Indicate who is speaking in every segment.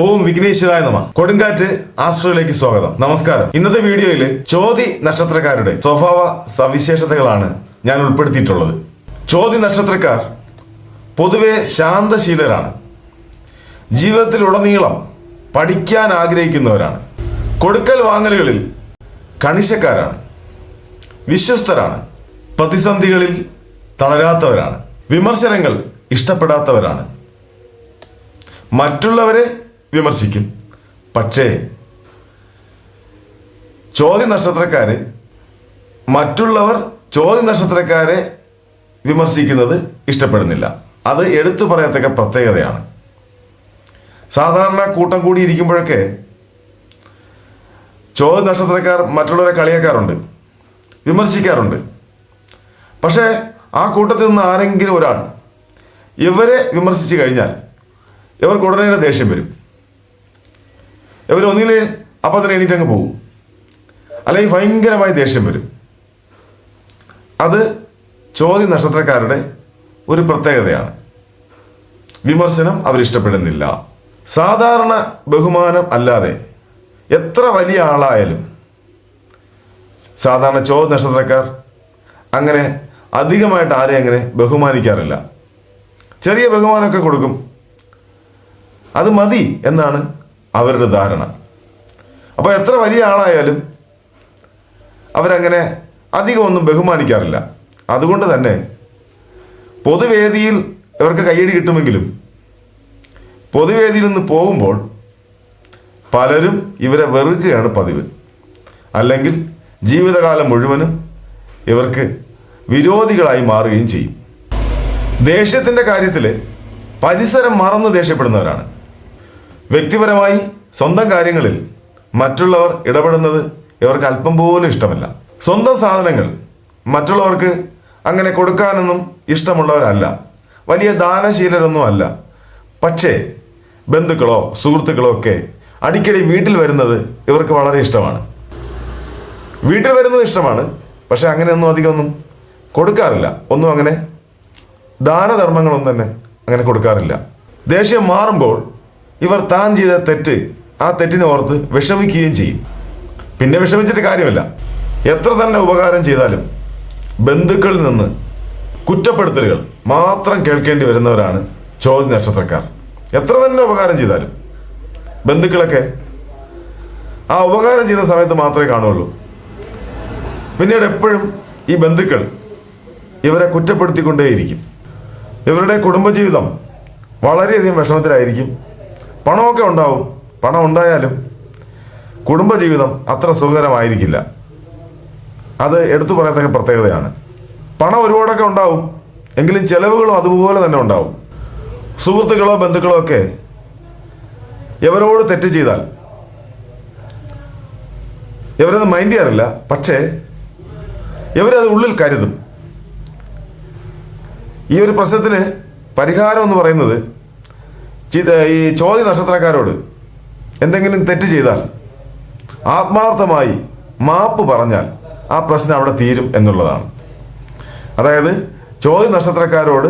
Speaker 1: ഓം വിഘ്നേശ്വരായ നമ. കൊടുങ്കാറ്റ് ആസ്ട്രോയിലേക്ക് സ്വാഗതം. നമസ്കാരം. ഇന്നത്തെ വീഡിയോയിൽ ചോതി നക്ഷത്രക്കാരുടെ സ്വഭാവ സവിശേഷതകളാണ് ഞാൻ ഉൾപ്പെടുത്തിയിട്ടുള്ളത്. ചോതി നക്ഷത്രക്കാർ പൊതുവെ ശാന്തശീലരാണ്. ജീവിതത്തിലുടനീളം പഠിക്കാൻ ആഗ്രഹിക്കുന്നവരാണ്. കൊടുക്കൽ വാങ്ങലുകളിൽ കണിശക്കാരാണ്. വിശ്വസ്തരാണ്. പ്രതിസന്ധികളിൽ തളരാത്തവരാണ്. വിമർശനങ്ങൾ ഇഷ്ടപ്പെടാത്തവരാണ്. മറ്റുള്ളവരെ വിമർശിക്കും. പക്ഷേ ചോദ്യ നക്ഷത്രക്കാര് മറ്റുള്ളവർ ചോദ്യ നക്ഷത്രക്കാരെ വിമർശിക്കുന്നത് ഇഷ്ടപ്പെടുന്നില്ല. അത് എടുത്തു പറയത്തക്ക പ്രത്യേകതയാണ്. സാധാരണ കൂട്ടം കൂടി ഇരിക്കുമ്പോഴൊക്കെ ചോദ്യ നക്ഷത്രക്കാർ മറ്റുള്ളവരെ കളിയാക്കാറുണ്ട് വിമർശിക്കാറുണ്ട്. പക്ഷേ ആ കൂട്ടത്തിൽ നിന്ന് ആരെങ്കിലും ഒരാൾ ഇവരെ വിമർശിച്ചു കഴിഞ്ഞാൽ ഇവർക്ക് ഉടനെ ദേഷ്യം വരും. ഇവർ ഒന്നിൽ അപ്പം തന്നെ എണീറ്റങ്ങ് പോകും. അല്ലെങ്കിൽ ഭയങ്കരമായി ദേഷ്യം വരും. അത് ചോദ്യ നക്ഷത്രക്കാരുടെ ഒരു പ്രത്യേകതയാണ്. വിമർശനം അവരിഷ്ടപ്പെടുന്നില്ല. സാധാരണ ബഹുമാനം അല്ലാതെ എത്ര വലിയ ആളായാലും സാധാരണ ചോദ്യ നക്ഷത്രക്കാർ അങ്ങനെ അധികമായിട്ട് ആരെയും അങ്ങനെ ബഹുമാനിക്കാറില്ല. ചെറിയ ബഹുമാനമൊക്കെ കൊടുക്കും. അത് മതി എന്നാണ് അവരുടെ ധാരണ. അപ്പോൾ എത്ര വലിയ ആളായാലും അവരങ്ങനെ അധികം ഒന്നും ബഹുമാനിക്കാറില്ല. അതുകൊണ്ട് തന്നെ പൊതുവേദിയിൽ ഇവർക്ക് കയ്യടി കിട്ടുമെങ്കിലും പൊതുവേദിയിൽ നിന്ന് പോകുമ്പോൾ പലരും ഇവരെ വെറുക്കുകയാണ് പതിവ്. അല്ലെങ്കിൽ ജീവിതകാലം മുഴുവനും ഇവർക്ക് വിരോധികളായി മാറുകയും ചെയ്യും. ദേഷ്യത്തിന്റെ കാര്യത്തിൽ പരിസരം മറന്ന് ദേഷ്യപ്പെടുന്നവരാണ്. വ്യക്തിപരമായി സ്വന്തം കാര്യങ്ങളിൽ മറ്റുള്ളവർ ഇടപെടുന്നത് ഇവർക്ക് അല്പം പോലും ഇഷ്ടമല്ല. സ്വന്തം സാധനങ്ങൾ മറ്റുള്ളവർക്ക് അങ്ങനെ കൊടുക്കാനൊന്നും ഇഷ്ടമുള്ളവരല്ല. വലിയ ദാനശീലരൊന്നും അല്ല. പക്ഷേ ബന്ധുക്കളോ സുഹൃത്തുക്കളോ ഒക്കെ അടിക്കടി വീട്ടിൽ വരുന്നത് ഇവർക്ക് വളരെ ഇഷ്ടമാണ്. വീട്ടിൽ വരുന്നത് ഇഷ്ടമാണ്. പക്ഷെ അങ്ങനെയൊന്നും അധികം ഒന്നും കൊടുക്കാറില്ല. ഒന്നും അങ്ങനെ ദാനധർമ്മങ്ങളൊന്നും തന്നെ അങ്ങനെ കൊടുക്കാറില്ല. ദേഷ്യം മാറുമ്പോൾ ഇവർ താൻ ചെയ്ത തെറ്റ് ആ തെറ്റിനെ ഓർത്ത് വിഷമിക്കുകയും ചെയ്യും. പിന്നെ വിഷമിച്ചിട്ട് കാര്യമല്ല. എത്ര തന്നെ ഉപകാരം ചെയ്താലും ബന്ധുക്കളിൽ നിന്ന് കുറ്റപ്പെടുത്തലുകൾ മാത്രം കേൾക്കേണ്ടി വരുന്നവരാണ് ചോദ്യ നക്ഷത്രക്കാർ. എത്ര തന്നെ ഉപകാരം ചെയ്താലും ബന്ധുക്കളൊക്കെ ആ ഉപകാരം ചെയ്യുന്ന സമയത്ത് മാത്രമേ കാണുള്ളൂ. പിന്നീട് എപ്പോഴും ഈ ബന്ധുക്കൾ ഇവരെ കുറ്റപ്പെടുത്തിക്കൊണ്ടേയിരിക്കും. ഇവരുടെ കുടുംബജീവിതം വളരെയധികം വിഷമത്തിലായിരിക്കും. പണമൊക്കെ ഉണ്ടാവും. പണം ഉണ്ടായാലും കുടുംബജീവിതം അത്ര സുഖകരമായിരിക്കില്ല. അത് എടുത്തു പറയത്തക്ക പ്രത്യേകതയാണ്. പണം ഒരുപാടൊക്കെ ഉണ്ടാവും. എങ്കിലും ചെലവുകളും അതുപോലെ തന്നെ ഉണ്ടാവും. സുഹൃത്തുക്കളോ ബന്ധുക്കളോ ഒക്കെ എവരോട് തെറ്റ് ചെയ്താൽ? ഇവരത് മൈൻഡ് ചെയ്യാറില്ല. പക്ഷേ ഇവരത് ഉള്ളിൽ കരുതും? ഈ ഒരു പ്രശ്നത്തിന് പരിഹാരം എന്ന് പറയുന്നത് ഈ ചോദ്യ നക്ഷത്രക്കാരോട് എന്തെങ്കിലും തെറ്റ് ചെയ്താൽ ആത്മാർത്ഥമായി മാപ്പ് പറഞ്ഞാൽ ആ പ്രശ്നം അവിടെ തീരും എന്നുള്ളതാണ്. അതായത് ചോദ്യ നക്ഷത്രക്കാരോട്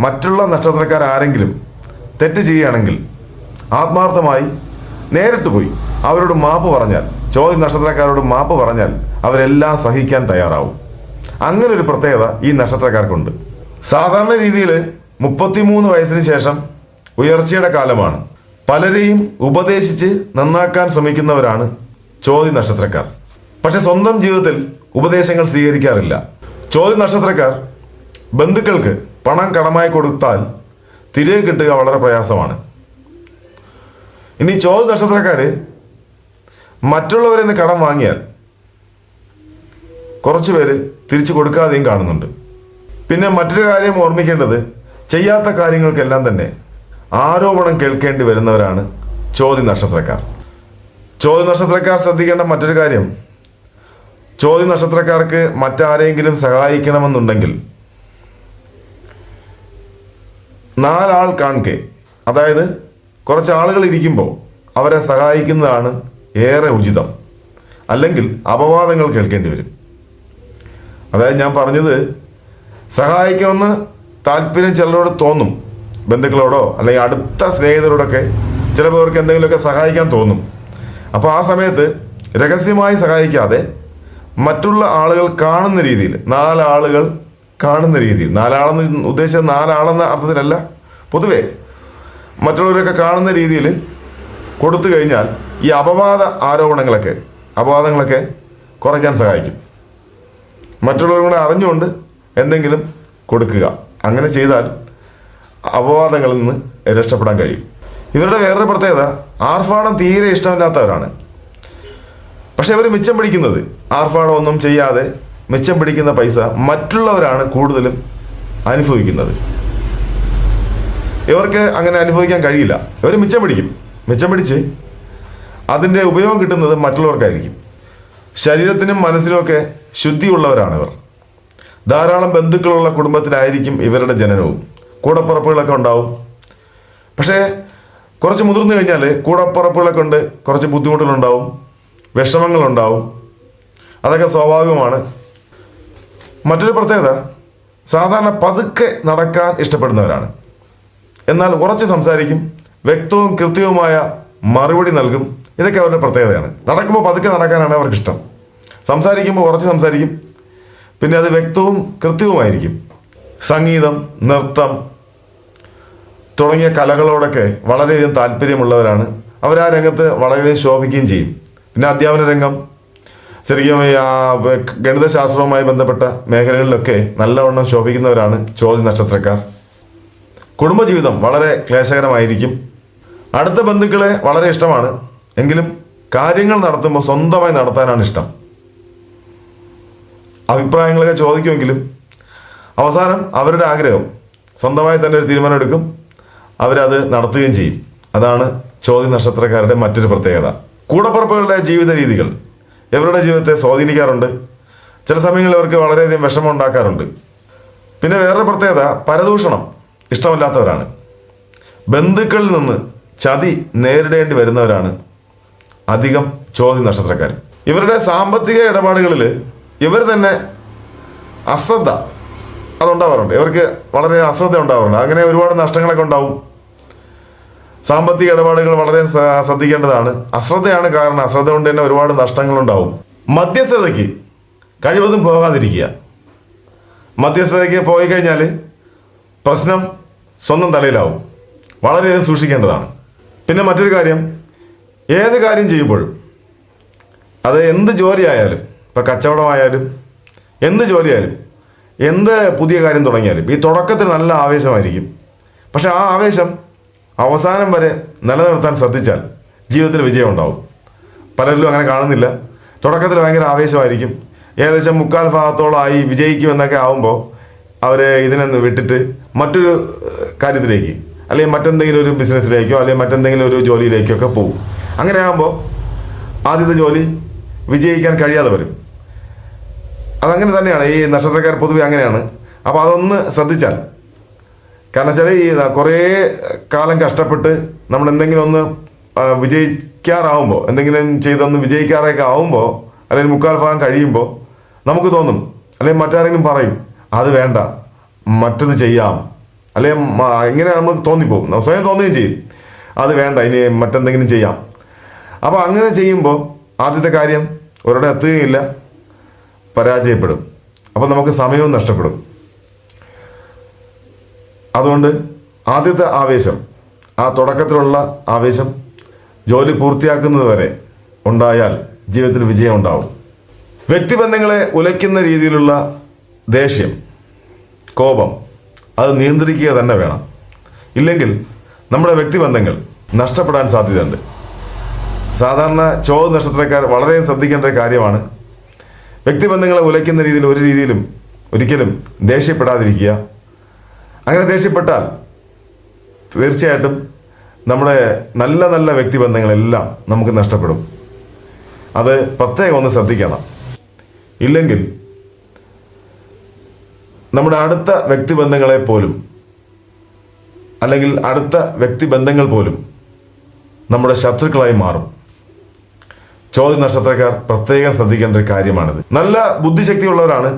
Speaker 1: മറ്റുള്ള നക്ഷത്രക്കാർ ആരെങ്കിലും തെറ്റ് ചെയ്യുകയാണെങ്കിൽ ആത്മാർത്ഥമായി നേരിട്ട് പോയി അവരോട് മാപ്പ് പറഞ്ഞാൽ ചോദ്യ നക്ഷത്രക്കാരോട് മാപ്പ് പറഞ്ഞാൽ അവരെല്ലാം സഹിക്കാൻ തയ്യാറാവും. അങ്ങനെ ഒരു പ്രത്യേകത ഈ നക്ഷത്രക്കാർക്കുണ്ട്. സാധാരണ രീതിയിൽ മുപ്പത്തിമൂന്ന് വയസ്സിന് ശേഷം ഉയർച്ചയുടെ കാലമാണ്. പലരെയും ഉപദേശിച്ച് നന്നാക്കാൻ ശ്രമിക്കുന്നവരാണ് ചോദ്യ നക്ഷത്രക്കാർ. പക്ഷെ സ്വന്തം ജീവിതത്തിൽ ഉപദേശങ്ങൾ സ്വീകരിക്കാറില്ല. ചോദ്യ നക്ഷത്രക്കാർ ബന്ധുക്കൾക്ക് പണം കടമായി കൊടുത്താൽ തിരികെ കിട്ടുക വളരെ പ്രയാസമാണ്. ഇനി ചോദ്യ നക്ഷത്രക്കാർ മറ്റുള്ളവരിൽ നിന്ന് കടം വാങ്ങിയാൽ കുറച്ചു പേര് തിരിച്ചു കൊടുക്കാതെയും കാണുന്നുണ്ട്. പിന്നെ മറ്റൊരു കാര്യം ഓർമ്മിക്കേണ്ടത് ചെയ്യാത്ത കാര്യങ്ങൾക്കെല്ലാം തന്നെ ആരോപണം കേൾക്കേണ്ടി വരുന്നവരാണ് ചോദ്യ നക്ഷത്രക്കാർ. ചോദ്യ നക്ഷത്രക്കാർ ശ്രദ്ധിക്കേണ്ട മറ്റൊരു കാര്യം ചോദ്യ നക്ഷത്രക്കാർക്ക് മറ്റാരെങ്കിലും സഹായിക്കണമെന്നുണ്ടെങ്കിൽ നാലാൾ കാൺകെ അതായത് കുറച്ച് ആളുകൾ ഇരിക്കുമ്പോൾ അവരെ സഹായിക്കുന്നതാണ് ഏറെ ഉചിതം. അല്ലെങ്കിൽ അപവാദങ്ങൾ കേൾക്കേണ്ടി വരും. അതായത് ഞാൻ പറഞ്ഞത് സഹായിക്കണമെന്ന് താല്പര്യം ചിലരോട് തോന്നും. ബന്ധുക്കളോടോ അല്ലെങ്കിൽ അടുത്ത സ്നേഹിതരോടൊക്കെ ചിലപ്പോൾ അവർക്ക് എന്തെങ്കിലുമൊക്കെ സഹായിക്കാൻ തോന്നും. അപ്പോൾ ആ സമയത്ത് രഹസ്യമായി സഹായിക്കാതെ മറ്റുള്ള ആളുകൾ കാണുന്ന രീതിയിൽ നാലാളുകൾ കാണുന്ന രീതിയിൽ നാലാളെന്ന് ഉദ്ദേശിച്ച നാലാളെന്ന അർത്ഥത്തിലല്ല പൊതുവേ മറ്റുള്ളവരൊക്കെ കാണുന്ന രീതിയിൽ കൊടുത്തു കഴിഞ്ഞാൽ ഈ അപവാദ ആരോപണങ്ങളൊക്കെ അപവാദങ്ങളൊക്കെ കുറയ്ക്കാൻ സഹായിക്കും. മറ്റുള്ളവരും കൂടെ അറിഞ്ഞുകൊണ്ട് എന്തെങ്കിലും കൊടുക്കുക. അങ്ങനെ ചെയ്താൽ അപവാദങ്ങളിൽ നിന്ന് രക്ഷപ്പെടാൻ കഴിയും. ഇവരുടെ വേറൊരു പ്രത്യേകത ആർഭാടം തീരെ ഇഷ്ടമില്ലാത്തവരാണ്. പക്ഷെ അവർ മിച്ചം പിടിക്കുന്നത് ആർഭാടം ഒന്നും ചെയ്യാതെ മിച്ചം പിടിക്കുന്ന പൈസ മറ്റുള്ളവരാണ് കൂടുതലും അനുഭവിക്കുന്നത്. ഇവർക്ക് അങ്ങനെ അനുഭവിക്കാൻ കഴിയില്ല. ഇവർ മിച്ചം പിടിക്കും. മിച്ചം പിടിച്ച് അതിന്റെ ഉപയോഗം കിട്ടുന്നത് മറ്റുള്ളവർക്കായിരിക്കും. ശരീരത്തിനും മനസ്സിനുമൊക്കെ ശുദ്ധിയുള്ളവരാണ് ഇവർ. ധാരാളം ബന്ധുക്കളുള്ള കുടുംബത്തിലായിരിക്കും ഇവരുടെ ജനനവും. കൂടപ്പുറപ്പുകളൊക്കെ ഉണ്ടാവും. പക്ഷേ കുറച്ച് മുതിർന്നു കഴിഞ്ഞാൽ കൂടപ്പുറപ്പുകളൊക്കെ ഉണ്ട് കുറച്ച് ബുദ്ധിമുട്ടുകളുണ്ടാവും വിഷമങ്ങളുണ്ടാവും. അതൊക്കെ സ്വാഭാവികമാണ്. മറ്റൊരു പ്രത്യേകത സാധാരണ പതുക്കെ നടക്കാൻ ഇഷ്ടപ്പെടുന്നവരാണ്. എന്നാൽ ഉറച്ച് സംസാരിക്കും വ്യക്തവും കൃത്യവുമായ മറുപടി നൽകും ഇതൊക്കെ അവരുടെ പ്രത്യേകതയാണ്. നടക്കുമ്പോൾ പതുക്കെ നടക്കാനാണ് അവർക്ക് ഇഷ്ടം സംസാരിക്കുമ്പോൾ ഉറച്ച് സംസാരിക്കും പിന്നെ അത് വ്യക്തവും കൃത്യവുമായിരിക്കും. സംഗീതം നൃത്തം തുടങ്ങിയ കലകളോടൊക്കെ വളരെയധികം താല്പര്യമുള്ളവരാണ്. അവർ ആ രംഗത്ത് വളരെയധികം ശോഭിക്കുകയും ചെയ്യും. പിന്നെ അധ്യാപന രംഗം. ശരിക്കും ഗണിതശാസ്ത്രവുമായി ബന്ധപ്പെട്ട മേഖലകളിലൊക്കെ നല്ലവണ്ണം ശോഭിക്കുന്നവരാണ് ചോദ്യ നക്ഷത്രക്കാർ. കുടുംബജീവിതം വളരെ ക്ലേശകരമായിരിക്കും. അടുത്ത ബന്ധുക്കളെ വളരെ ഇഷ്ടമാണ്. എങ്കിലും കാര്യങ്ങൾ നടത്തുമ്പോൾ സ്വന്തമായി നടത്താനാണ് ഇഷ്ടം. അഭിപ്രായങ്ങളൊക്കെ ചോദിക്കുമെങ്കിലും അവസാനം അവരുടെ ആഗ്രഹം സ്വന്തമായി തന്നെ ഒരു തീരുമാനം എടുക്കും അവരത് നടത്തുകയും ചെയ്യും. അതാണ് ചോദ്യ നക്ഷത്രക്കാരുടെ മറ്റൊരു പ്രത്യേകത. കൂടപ്പുറപ്പുകളുടെ ജീവിത രീതികൾ. ഇവരുടെ ജീവിതത്തെ സ്വാധീനിക്കാറുണ്ട്? ചില സമയങ്ങളിൽ അവർക്ക് വളരെയധികം വിഷമം ഉണ്ടാക്കാറുണ്ട് പിന്നെ വേറൊരു പ്രത്യേകത പരദൂഷണം. ഇഷ്ടമല്ലാത്തവരാണ്. ബന്ധുക്കളിൽ നിന്ന് ചതി നേരിടേണ്ടി വരുന്നവരാണ് അധികം ചോദ്യ നക്ഷത്രക്കാർ. ഇവരുടെ സാമ്പത്തിക ഇടപാടുകളിൽ ഇവർ തന്നെ അശ്രദ്ധ അതുണ്ടാവാറുണ്ട്. ഇവർക്ക് വളരെ അശ്രദ്ധ ഉണ്ടാവാറുണ്ട്. അങ്ങനെ ഒരുപാട് നഷ്ടങ്ങളൊക്കെ ഉണ്ടാവും. സാമ്പത്തിക ഇടപാടുകൾ വളരെ ശ്രദ്ധിക്കേണ്ടതാണ്. അശ്രദ്ധയാണ് കാരണം. അശ്രദ്ധ കൊണ്ട് തന്നെ ഒരുപാട് നഷ്ടങ്ങളുണ്ടാവും. മധ്യസ്ഥതയ്ക്ക് കഴിവതും പോകാതിരിക്കുക. മധ്യസ്ഥതയ്ക്ക് പോയി കഴിഞ്ഞാൽ പ്രശ്നം സ്വന്തം തലയിലാവും. വളരെയധികം സൂക്ഷിക്കേണ്ടതാണ്. പിന്നെ മറ്റൊരു കാര്യം. ഏത് കാര്യം ചെയ്യുമ്പോഴും അത് എന്ത് ജോലി ആയാലും ഇപ്പം കച്ചവടമായാലും എന്ത് ജോലിയായാലും എന്ത് പുതിയ കാര്യം തുടങ്ങിയാലും ഈ തുടക്കത്തിൽ നല്ല ആവേശമായിരിക്കും. പക്ഷെ ആ ആവേശം അവസാനം വരെ നിലനിർത്താൻ ശ്രദ്ധിച്ചാൽ ജീവിതത്തിൽ വിജയം ഉണ്ടാവും പലരിലും അങ്ങനെ കാണുന്നില്ല. തുടക്കത്തിൽ ഭയങ്കര ആവേശമായിരിക്കും. ഏകദേശം മുക്കാൽ ഭാഗത്തോളമായി വിജയിക്കുമെന്നൊക്കെ ആവുമ്പോൾ അവർ ഇതിനൊന്ന് വിട്ടിട്ട് മറ്റൊരു കാര്യത്തിലേക്ക് അല്ലെങ്കിൽ മറ്റെന്തെങ്കിലും ഒരു ബിസിനസ്സിലേക്കോ അല്ലെങ്കിൽ മറ്റെന്തെങ്കിലും ഒരു ജോലിയിലേക്കോ ഒക്കെ പോകും. അങ്ങനെ ആകുമ്പോൾ ആദ്യത്തെ ജോലി വിജയിക്കാൻ കഴിയാതെ വരും. അതങ്ങനെ തന്നെയാണ്. ഈ നക്ഷത്രക്കാർ പൊതുവെ അങ്ങനെയാണ്. അപ്പോൾ അതൊന്ന് ശ്രദ്ധിച്ചാൽ കാരണം വെച്ചാൽ ഈ കുറേ കാലം കഷ്ടപ്പെട്ട് നമ്മൾ എന്തെങ്കിലും ഒന്ന് വിജയിക്കാറാവുമ്പോൾ എന്തെങ്കിലും ചെയ്തൊന്ന് വിജയിക്കാറൊക്കെ ആവുമ്പോൾ അല്ലെങ്കിൽ മുക്കാൽ ഭാഗം കഴിയുമ്പോൾ നമുക്ക് തോന്നും അല്ലെങ്കിൽ മറ്റാരെങ്കിലും പറയും അത് വേണ്ട മറ്റത് ചെയ്യാം. അല്ലെങ്കിൽ ഇങ്ങനെ നമ്മൾ തോന്നിപ്പോകും സ്വയം തോന്നുകയും ചെയ്യും അത് വേണ്ട ഇനി മറ്റെന്തെങ്കിലും ചെയ്യാം. അപ്പോൾ അങ്ങനെ ചെയ്യുമ്പോൾ ആദ്യത്തെ കാര്യം ഒരിടെ എത്തുകയില്ല പരാജയപ്പെടും. അപ്പോൾ നമുക്ക് സമയവും നഷ്ടപ്പെടും. അതുകൊണ്ട് ആദ്യത്തെ ആവേശം ആ തുടക്കത്തിലുള്ള ആവേശം ജോലി പൂർത്തിയാക്കുന്നത് വരെ ഉണ്ടായാൽ ജീവിതത്തിൽ വിജയം ഉണ്ടാവും. വ്യക്തിബന്ധങ്ങളെ ഉലയ്ക്കുന്ന രീതിയിലുള്ള ദേഷ്യം കോപം അത് നിയന്ത്രിക്കുക തന്നെ വേണം. ഇല്ലെങ്കിൽ നമ്മുടെ വ്യക്തിബന്ധങ്ങൾ നഷ്ടപ്പെടാൻ സാധ്യതയുണ്ട്. സാധാരണ ചോദ നക്ഷത്രക്കാർ വളരെ ശ്രദ്ധിക്കേണ്ട കാര്യമാണ്. വ്യക്തിബന്ധങ്ങളെ ഉലയ്ക്കുന്ന രീതിയിൽ ഒരു രീതിയിലും ഒരിക്കലും ദേഷ്യപ്പെടാതിരിക്കുക. അങ്ങനെ ദേഷ്യപ്പെട്ടാൽ തീർച്ചയായിട്ടും നമ്മുടെ നല്ല നല്ല വ്യക്തിബന്ധങ്ങളെല്ലാം നമുക്ക് നഷ്ടപ്പെടും. അത് പ്രത്യേകം ഒന്ന് ശ്രദ്ധിക്കണം. ഇല്ലെങ്കിൽ നമ്മുടെ അടുത്ത വ്യക്തിബന്ധങ്ങളെ പോലും അല്ലെങ്കിൽ അടുത്ത വ്യക്തിബന്ധങ്ങൾ പോലും നമ്മുടെ ശത്രുക്കളായി മാറും. ചോദ്യ നക്ഷത്രക്കാർ പ്രത്യേകം ശ്രദ്ധിക്കേണ്ട ഒരു കാര്യമാണിത്. നല്ല ബുദ്ധിശക്തിയുള്ളവരാണ്.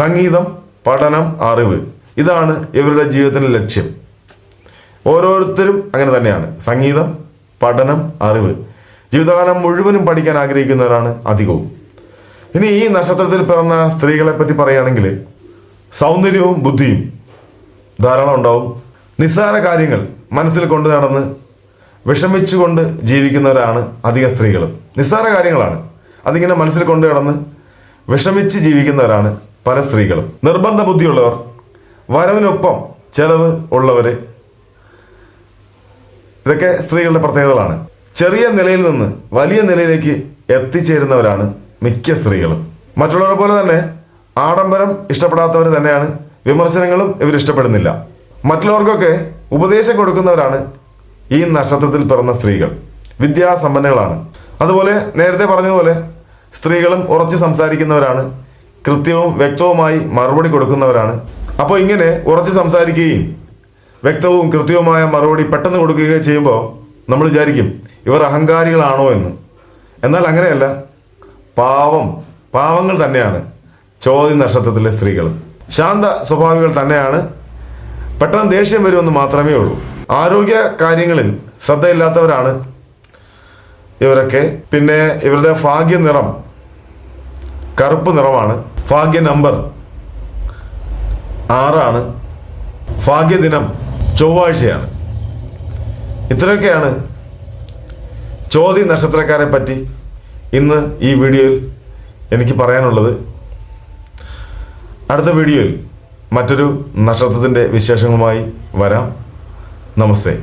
Speaker 1: സംഗീതം പഠനം അറിവ്. ഇതാണ് ഇവരുടെ ജീവിതത്തിന്റെ ലക്ഷ്യം. ഓരോരുത്തരും അങ്ങനെ തന്നെയാണ്. സംഗീതം പഠനം അറിവ്. ജീവിതകാലം മുഴുവനും പഠിക്കാൻ ആഗ്രഹിക്കുന്നവരാണ് അധികവും. ഇനി ഈ നക്ഷത്രത്തിൽ പിറന്ന സ്ത്രീകളെ പറ്റി പറയുകയാണെങ്കിൽ സൗന്ദര്യവും ബുദ്ധിയും ധാരാളം ഉണ്ടാവും. നിസ്സാര കാര്യങ്ങൾ മനസ്സിൽ കൊണ്ടു നടന്ന് വിഷമിച്ചുകൊണ്ട് ജീവിക്കുന്നവരാണ് അധിക സ്ത്രീകളും നിസ്സാര കാര്യങ്ങളാണ്. അതിങ്ങനെ മനസ്സിൽ കൊണ്ടു നടന്ന് വിഷമിച്ച് ജീവിക്കുന്നവരാണ് പല സ്ത്രീകളും. നിർബന്ധ ബുദ്ധിയുള്ളവർ വരവിനൊപ്പം ചെലവ് ഉള്ളവർ ഇതൊക്കെ സ്ത്രീകളുടെ പ്രത്യേകതകളാണ്. ചെറിയ നിലയിൽ നിന്ന് വലിയ നിലയിലേക്ക് എത്തിച്ചേരുന്നവരാണ് മിക്ക സ്ത്രീകളും. മറ്റുള്ളവരെ പോലെ തന്നെ ആഡംബരം ഇഷ്ടപ്പെടാത്തവർ തന്നെയാണ്. വിമർശനങ്ങളും ഇവർ ഇഷ്ടപ്പെടുന്നില്ല. മറ്റുള്ളവർക്കൊക്കെ ഉപദേശം കൊടുക്കുന്നവരാണ് ഈ നക്ഷത്രത്തിൽ പിറന്ന സ്ത്രീകൾ. വിദ്യാസമ്പന്നകളാണ്. അതുപോലെ നേരത്തെ പറഞ്ഞതുപോലെ സ്ത്രീകളും ഉറച്ചു സംസാരിക്കുന്നവരാണ്. കൃത്യവും വ്യക്തവുമായി മറുപടി കൊടുക്കുന്നവരാണ് അപ്പോൾ ഇങ്ങനെ ഉറച്ചു സംസാരിക്കുകയും വ്യക്തവും കൃത്യവുമായ മറുപടി പെട്ടെന്ന് കൊടുക്കുകയും ചെയ്യുമ്പോൾ നമ്മൾ വിചാരിക്കും ഇവർ അഹങ്കാരികളാണോ എന്ന്. എന്നാൽ അങ്ങനെയല്ല. പാവം പാവങ്ങൾ തന്നെയാണ് ചോദ്യ നക്ഷത്രത്തിലെ സ്ത്രീകൾ. ശാന്ത സ്വഭാവികൾ തന്നെയാണ്. പെട്ടെന്ന് ദേഷ്യം വരുമെന്ന് മാത്രമേ ഉള്ളൂ. ആരോഗ്യ കാര്യങ്ങളിൽ ശ്രദ്ധയില്ലാത്തവരാണ് ഇവരൊക്കെ. പിന്നെ ഇവരുടെ ഭാഗ്യ നിറം കറുപ്പ് നിറമാണ്. ഭാഗ്യ നമ്പർ ആറാണ് ഭാഗ്യദിനം ചൊവ്വാഴ്ചയാണ്. ഇത്രയൊക്കെയാണ് ചോദ്യ നക്ഷത്രക്കാരെ പറ്റി ഇന്ന് ഈ വീഡിയോയിൽ എനിക്ക് പറയാനുള്ളത്. അടുത്ത വീഡിയോയിൽ മറ്റൊരു നക്ഷത്രത്തിന്റെ വിശേഷങ്ങളുമായി വരാം. നമസ്തേ.